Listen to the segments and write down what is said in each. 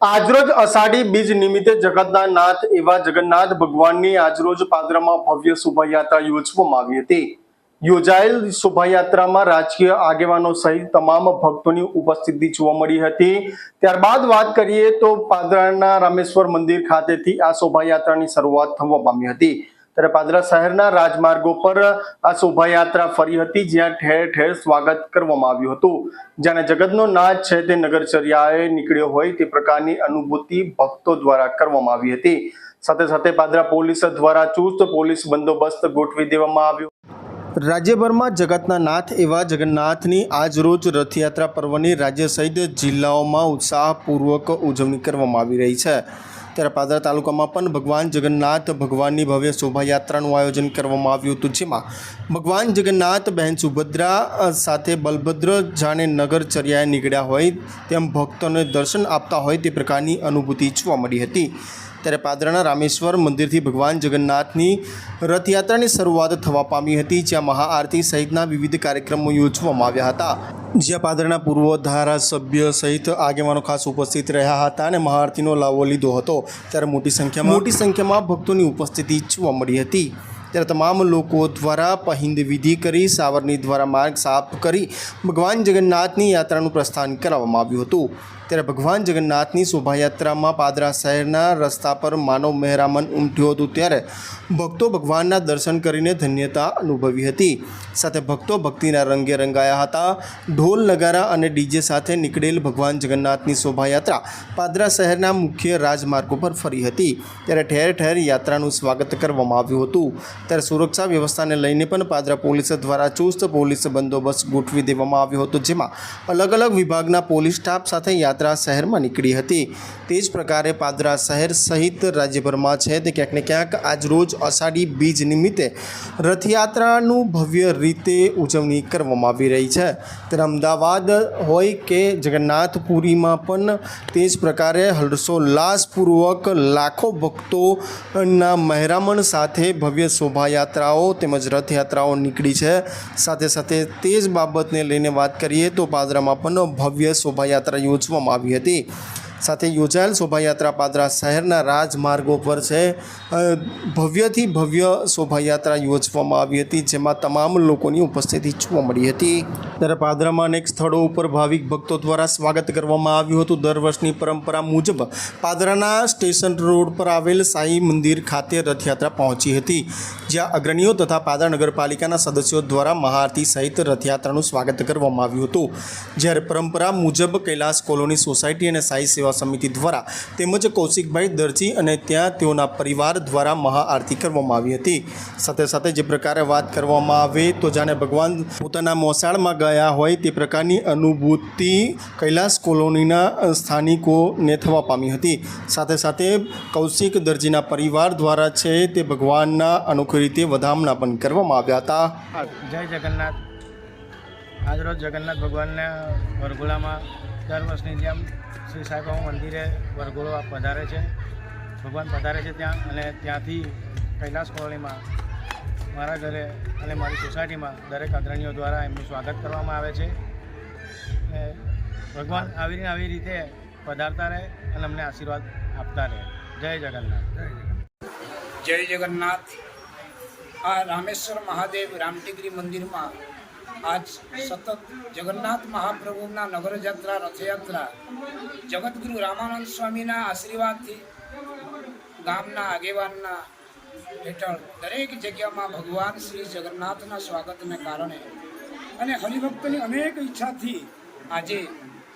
આજરોજ અષાઢી બીજ નિમિત્તે જગતના એવા જગન્નાથ ભગવાનની આજરોજ પાદરામાં ભવ્ય શોભાયાત્રા યોજવામાં આવી હતી. યોજાયેલ શોભાયાત્રામાં રાજકીય આગેવાનો સહિત તમામ ભક્તોની ઉપસ્થિતિ જોવા મળી હતી. ત્યારબાદ વાત કરીએ તો પાદરાના રામેશ્વર મંદિર ખાતેથી આ શોભાયાત્રાની શરૂઆત થવા પામી હતી. ત્યારે પાદરા શહેરના રાજમાર્ગો પર આ શોભાયાત્રા ફરી હતી, જ્યાં ઠેર ઠેર સ્વાગત કરવામાં આવ્યું હતું. જ્યાં જગતનો નાચ છે તે નગરચર્યાએ નીકળ્યો હોય તે પ્રકારની અનુભૂતિ ભક્તો દ્વારા કરવામાં આવી હતી. સાથે સાથે પાદરા પોલીસ દ્વારા ચુસ્ત પોલીસ બંદોબસ્ત ગોઠવી દેવામાં આવ્યો. રાજ્યભરમાં જગતના નાથ એવા જગન્નાથની આજરોજ રથયાત્રા પર્વની રાજ્ય સહિત જિલ્લાઓમાં ઉત્સાહપૂર્વક ઉજવણી કરવામાં આવી રહી છે. ત્યારે પાદરા તાલુકામાં પણ ભગવાન જગન્નાથ ભગવાનની ભવ્ય શોભાયાત્રાનું આયોજન કરવામાં આવ્યું હતું, જેમાં ભગવાન જગન્નાથ, બહેન સુભદ્રા સાથે બલભદ્ર જાણે નગરચર્યાએ નીકળ્યા હોય તેમ ભક્તોને દર્શન આપતા હોય તે પ્રકારની અનુભૂતિ જોવા મળી હતી. ત્યારે પાદરાના રામેશ્વર મંદિરથી ભગવાન જગન્નાથની રથયાત્રાની શરૂઆત થવા પામી હતી, જ્યાં મહાઆરતી સહિતના વિવિધ કાર્યક્રમો યોજવામાં આવ્યા હતા. જ્યાં પાદરાના પૂર્વ ધારાસભ્ય સહિત આગેવાનો ખાસ ઉપસ્થિત રહ્યા હતા અને મહાઆરતીનો લાવો લીધો હતો. ત્યારે મોટી સંખ્યામાં મોટી સંખ્યામાં ભક્તોની ઉપસ્થિતિ જોવા મળી હતી. ત્યારે તમામ લોકો દ્વારા પહિંદ વિધિ કરી, સાવરણી દ્વારા માર્ગ સાફ કરી, ભગવાન જગન્નાથની યાત્રાનું પ્રસ્થાન કરાવવામાં આવ્યું હતું. ત્યારે ભગવાન જગન્નાથની શોભાયાત્રામાં પાદરા શહેરના રસ્તા પર માનવ મહેરામન ઉમટ્યું હતું ત્યારે ભક્તો ભગવાનના દર્શન કરીને ધન્યતા અનુભવી હતી. સાથે ભક્તો ભક્તિના રંગે રંગાયા હતા. ઢોલ, નગારા અને ડીજે સાથે નીકળેલ ભગવાન જગન્નાથની શોભાયાત્રા પાદરા શહેરના મુખ્ય રાજમાર્ગો પર ફરી હતી. ત્યારે ઠેર ઠેર યાત્રાનું સ્વાગત કરવામાં આવ્યું હતું. ત્યારે સુરક્ષા વ્યવસ્થાને લઈને પણ પાદરા પોલીસ દ્વારા ચુસ્ત પોલીસ બંદોબસ્ત ગોઠવી દેવામાં આવ્યો હતો, જેમાં અલગ અલગ વિભાગના પોલીસ સ્ટાફ સાથે યાત્રા શહેરમાં નીકળી હતી. તે જ પ્રકારે પાદરા શહેર સહિત રાજ્યભરમાં છે. તે ક્યાંક ને ક્યાંક આજરોજ અષાઢી બીજ નિમિત્તે રથયાત્રાનું ભવ્ય રીતે ઉજવણી કરવામાં આવી રહી છે. ત્યારે અમદાવાદ હોય કે જગન્નાથપુરીમાં પણ તે જ પ્રકારે હર્ષોલ્લાસપૂર્વક લાખો ભક્તોના મહેરામણ સાથે ભવ્ય શોભાયાત્રાઓ તેમજ રથયાત્રાઓ નીકળી છે. સાથે સાથે તે જ બાબતને લઈને વાત કરીએ તો પાદરામાં પણ ભવ્ય શોભાયાત્રા યોજવામાં આવી હતી. સાથે યોજાયેલ શોભાયાત્રા પાદરા શહેરના રાજમાર્ગો પર છે. ભવ્યથી ભવ્ય શોભાયાત્રા યોજવામાં આવી હતી, જેમાં તમામ લોકોની ઉપસ્થિતિ જોવા મળી હતી. ત્યારે પાદરામાં અનેક સ્થળો ઉપર ભાવિક ભક્તો દ્વારા સ્વાગત કરવામાં આવ્યું હતું. દર વર્ષની પરંપરા મુજબ પાદરાના સ્ટેશન રોડ પર આવેલ સાંઈ મંદિર ખાતે રથયાત્રા પહોંચી હતી. જ્યાં અગ્રણીઓ તથા પાદરા નગરપાલિકાના સદસ્યો દ્વારા મહાઆરતી સહિત રથયાત્રાનું સ્વાગત કરવામાં આવ્યું હતું. જ્યારે પરંપરા મુજબ કૈલાસ કોલોની સોસાયટી અને સાંઈ સેવા સમિતિ દ્વારા તેમજ કૌશિકભાઈ દરજી અને ત્યાં તેઓના પરિવાર દ્વારા મહાઆરતી કરવામાં આવી હતી. સાથે સાથે જે પ્રકારે વાત કરવામાં આવે તો જાણે ભગવાન પોતાના મોસાળમાં ગયા હોય તે પ્રકારની અનુભૂતિ કૈલાસ કોલોનીના સ્થાનિકોને થવા પામી હતી. સાથે સાથે કૌશિક દરજીના પરિવાર દ્વારા છે તે ભગવાનના અનોખી રીતે વધામણા પણ કરવામાં આવ્યા હતા. જય જગન્નાથ. આજરોજ જગન્નાથ ભગવાનના વરઘોડામાં દર વર્ષની જેમ શ્રી સાંઈબાબા મંદિરે વરઘોડો પધારે છે. ભગવાન પધારે છે ત્યાં અને ત્યાંથી કૈલાસ કોલોનીમાં મારા ઘરે અને મારી સોસાયટીમાં દરેક અગ્રણીઓ દ્વારા એમનું સ્વાગત કરવામાં આવે છે. ભગવાન આવી આવી રીતે પધારતા રહે અને અમને આશીર્વાદ આપતા રહે. જય જગન્નાથ. જય જગન્નાથ. આ રામેશ્વર મહાદેવ રામટેકરી મંદિરમાં આજ સતત જગન્નાથ મહાપ્રભુના નગરયાત્રા, રથયાત્રા જગતગુરુ રામાનંદ સ્વામીના આશીર્વાદથી ગામના આગેવાનના હેઠળ દરેક જગ્યામાં ભગવાન શ્રી જગન્નાથના સ્વાગતને કારણે અને હરિભક્તની અનેક ઈચ્છાથી આજે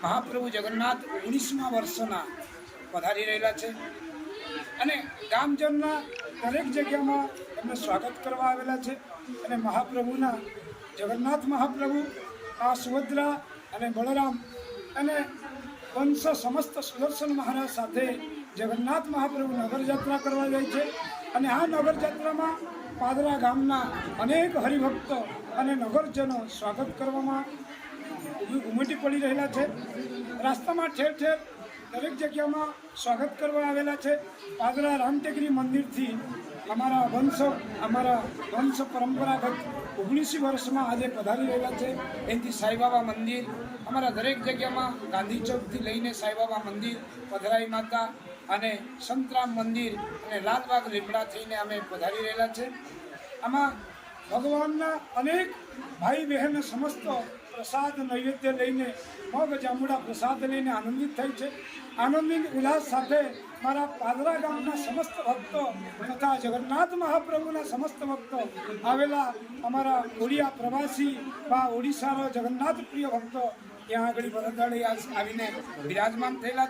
મહાપ્રભુ જગન્નાથ ઓગણીસમા વર્ષના પધારી રહેલા છે. અને ગામજનના દરેક જગ્યામાં એમને સ્વાગત કરવા આવેલા છે અને મહાપ્રભુના જગન્નાથ મહાપ્રભુ, આ સુભદ્રા અને બળરામ અને વંશ સમસ્ત સુદર્શન મહારાજ સાથે જગન્નાથ મહાપ્રભુ નગરયાત્રા કરવા જાય છે અને આ નગરયાત્રામાં પાદરા ગામના અનેક હરિભક્તો અને નગરજનો સ્વાગત કરવામાં ઉમટી પડી રહેલા છે. રસ્તામાં ઠેર ઠેર દરેક જગ્યામાં સ્વાગત કરવા આવેલા છે. પાદરા રામટેકરી મંદિરથી અમારા વંશ અમારા વંશ પરંપરાગત ઓગણીસી વર્ષમાં આજે પધારી રહેલા છે. એથી સાંઈબાબા મંદિર, અમારા દરેક જગ્યામાં ગાંધી ચોકથી લઈને સાંઈબાબા મંદિર પધરાઈ માતા અને સંતરામ મંદિર અને લાલબાગ લીમડા થઈને અમે પધારી રહેલા છે. આમાં ભગવાનના અનેક ભાઈ બહેન સમસ્ત પ્રસાદ નૈવેદ્ય લઈને, મગ જાંબુડા પ્રસાદ લઈને આનંદિત થઈ છે. આનંદિત ઉલ્લાસ સાથે મારા પાદરા ગામના સમસ્ત ભક્તો તથા જગન્નાથ મહાપ્રભુના સમસ્ત ભક્તો આવેલા અમારા ઓડિયા પ્રવાસી વા ઓડિશાનો જગન્નાથ પ્રિય ભક્તો ત્યાં આગળ વરદાડે આવીને બિરાજમાન થયેલા છે.